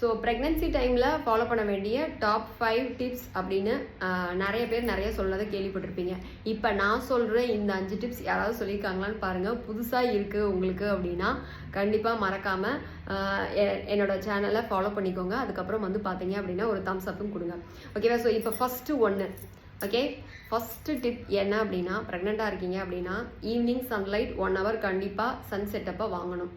So pregnancy டைமில் follow பண்ண வேண்டிய டாப் ஃபைவ் டிப்ஸ் அப்படின்னு நிறைய பேர் நிறைய சொன்னதை கேள்விப்பட்டிருப்பீங்க. இப்போ நான் சொல்கிற இந்த அஞ்சு டிப்ஸ் யாராவது சொல்லியிருக்காங்களான்னு பாருங்கள் புதுசாக இருக்குது உங்களுக்கு அப்படின்னா கண்டிப்பாக மறக்காமல் என்னோட சேனலை ஃபாலோ பண்ணிக்கோங்க. அதுக்கப்புறம் வந்து பார்த்தீங்க அப்படின்னா ஒரு தம்ஸ் அப்பும் கொடுங்க. ஓகேவா ஸோ இப்போ ஃபஸ்ட்டு ஒன்று ஓகே ஃபஸ்ட்டு டிப் என்ன அப்படின்னா ப்ரெக்னெண்ட்டாக இருக்கீங்க அப்படின்னா ஈவினிங் சன்லைட் ஒன் ஹவர் கண்டிப்பாக சன் செட்டப்பை வாங்கணும்.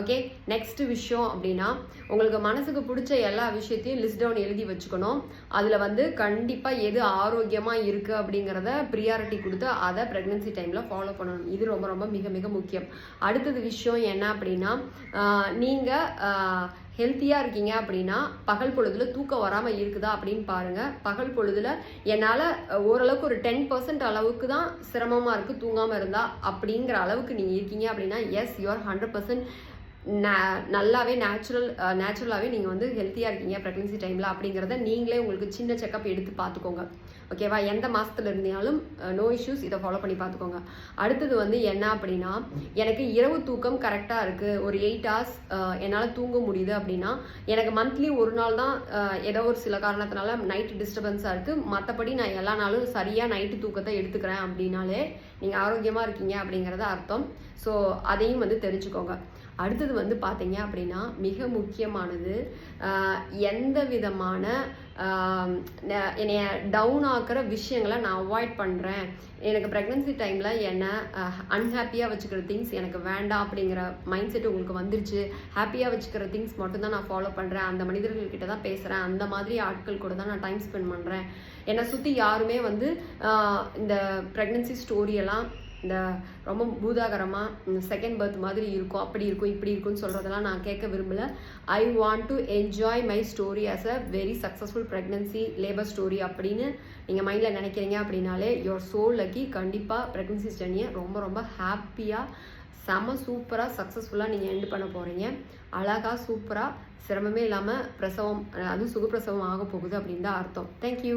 ஓகே நெக்ஸ்ட் விஷயம் அப்படின்னா உங்களுக்கு மனசுக்கு பிடிச்ச எல்லா விஷயத்தையும் லிஸ்ட் டவுன் எழுதி வச்சுக்கணும். அதில் வந்து கண்டிப்பாக எது ஆரோக்கியமாக இருக்குது அப்படிங்கிறத ப்ரியாரிட்டி கொடுத்து அதை ப்ரெக்னென்சி டைமில் ஃபாலோ பண்ணணும். இது ரொம்ப ரொம்ப மிக மிக முக்கியம். அடுத்தது விஷயம் என்ன அப்படின்னா நீங்கள் ஹெல்த்தியாக இருக்கீங்க அப்படின்னா பகல் பொழுதுல தூக்கம் வராமல் இருக்குதா அப்படின்னு பாருங்கள் பகல் பொழுதுல என்னால் ஓரளவுக்கு ஒரு டென் பர்சன்ட் அளவுக்கு தான் சிரமமாக இருக்குது தூங்காமல் இருந்தால் அப்படிங்கிற அளவுக்கு நீங்கள் இருக்கீங்க அப்படின்னா yes you are hundred percent நல்லாவே நேச்சுரல் நேச்சுரலாகவே நீங்கள் வந்து ஹெல்த்தியாக இருக்கீங்க ப்ரெக்னன்சி டைமில் அப்படிங்கிறத நீங்களே உங்களுக்கு சின்ன செக்கப் எடுத்து பார்த்துக்கோங்க. ஓகேவா எந்த மாதத்துல இருந்தாலும் நோ இஷ்யூஸ் இதை ஃபாலோ பண்ணி பார்த்துக்கோங்க. அடுத்தது வந்து என்ன அப்படின்னா எனக்கு இரவு தூக்கம் கரெக்டாக இருக்குது ஒரு எயிட் ஹவர்ஸ் என்னால் தூங்க முடியுது அப்படின்னா எனக்கு மந்த்லி ஒரு நாள் தான் ஏதோ ஒரு சில காரணத்தினால நைட்டு டிஸ்டர்பன்ஸாக இருக்குது மற்றபடி நான் எல்லா நாளும் சரியாக நைட்டு தூக்கத்தை எடுத்துக்கிறேன் அப்படின்னாலே நீங்கள் ஆரோக்கியமாக இருக்கீங்க அப்படிங்கிறத அர்த்தம். ஸோ அதையும் வந்து தெரிஞ்சுக்கோங்க. அடுத்தது வந்து பார்த்தீங்க அப்படின்னா மிக முக்கியமானது எந்த விதமான என்னைய டவுன் ஆக்குற விஷயங்களை நான் அவாய்ட் பண்ணுறேன் எனக்கு ப்ரெக்னன்சி டைமில் என்னை அன்ஹாப்பியாக வச்சுக்கிற திங்ஸ் எனக்கு வேண்டாம் அப்படிங்கிற மைண்ட் செட் உங்களுக்கு வந்துருச்சு. ஹாப்பியாக வச்சுக்கிற திங்ஸ் மட்டும்தான் நான் ஃபாலோ பண்ணுறேன் அந்த மனிதர்கள்கிட்ட தான் பேசுகிறேன் அந்த மாதிரி ஆட்கள் கூட தான் நான் டைம் ஸ்பெண்ட் பண்ணுறேன் என்னை சுற்றி யாருமே வந்து இந்த ப்ரெக்னன்சி ஸ்டோரியெல்லாம் இந்த ரொம்ப பூதாகரமாக செகண்ட் பர்த் மாதிரி இருக்கும் அப்படி இருக்கும் இப்படி இருக்கும்னு சொல்கிறதெல்லாம் நான் கேட்க விரும்பலை. I want to enjoy my story as a very successful pregnancy labour story அப்படின்னு நீங்கள் மைண்டில் நினைக்கிறீங்க அப்படின்னாலே யோர் சோல் லக்கி கண்டிப்பாக ப்ரெக்னன்சி ஜர்னியை ரொம்ப ரொம்ப ஹாப்பியாக செம சூப்பராக சக்ஸஸ்ஃபுல்லாக நீங்கள் எண்ட் பண்ண போகிறீங்க அழகாக சூப்பராக சிரமமே இல்லாமல் பிரசவம் அதுவும் சுகப்பிரசவம் ஆக போகுது அப்படின்னு தான் அர்த்தம். தேங்க்யூ